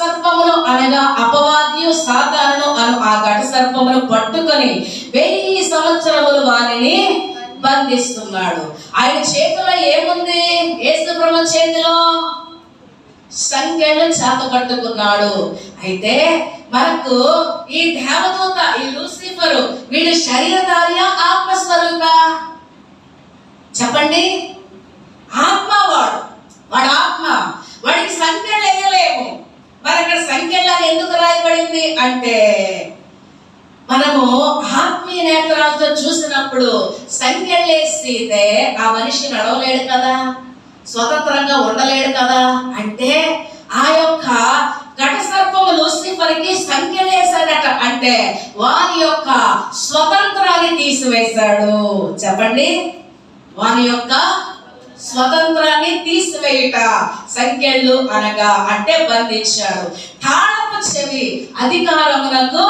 సర్పమును అనగా అపవాదియు సాతాను అను ఆ ఘట సర్పమును పట్టుకొని వెయ్యి సంవత్సరములు వారిని బంధిస్తున్నాడు. ఆయన చేతిలో ఏముంది? యేసుప్రభు చేతిలో సంఖ్యను చేత పట్టుకున్నాడు. అయితే మనకు ఈ దేవదూత ఈ లూసిఫరు వీడు శరీరధార్య ఆత్మస్వరూప? చెప్పండి ఆత్మ వాడు వాడు ఆత్మ వాడికి సంఖ్యలు వేయలేము మరి అక్కడ సంఖ్యలు ఏమైంది అంటే మనము ఆత్మీయ నేత్రాలతో చూసినప్పుడు సంఖ్యలేస్తే ఆ మనిషి నడవలేడు కదా? స్వతంత్రంగా ఉండలేడు కదా? అంటే ఆ యొక్క ఘటసర్పము లూసిఫర్కి సంఖ్యలేశాడట అంటే వారి యొక్క స్వతంత్రాన్ని తీసివేశాడు. చెప్పండి. వారి యొక్క స్వతంత్రాన్ని తీసివేయుట సంఖ్యలు అనగా అంటే బంధించాడు. తాను చెవి అధికారమునకు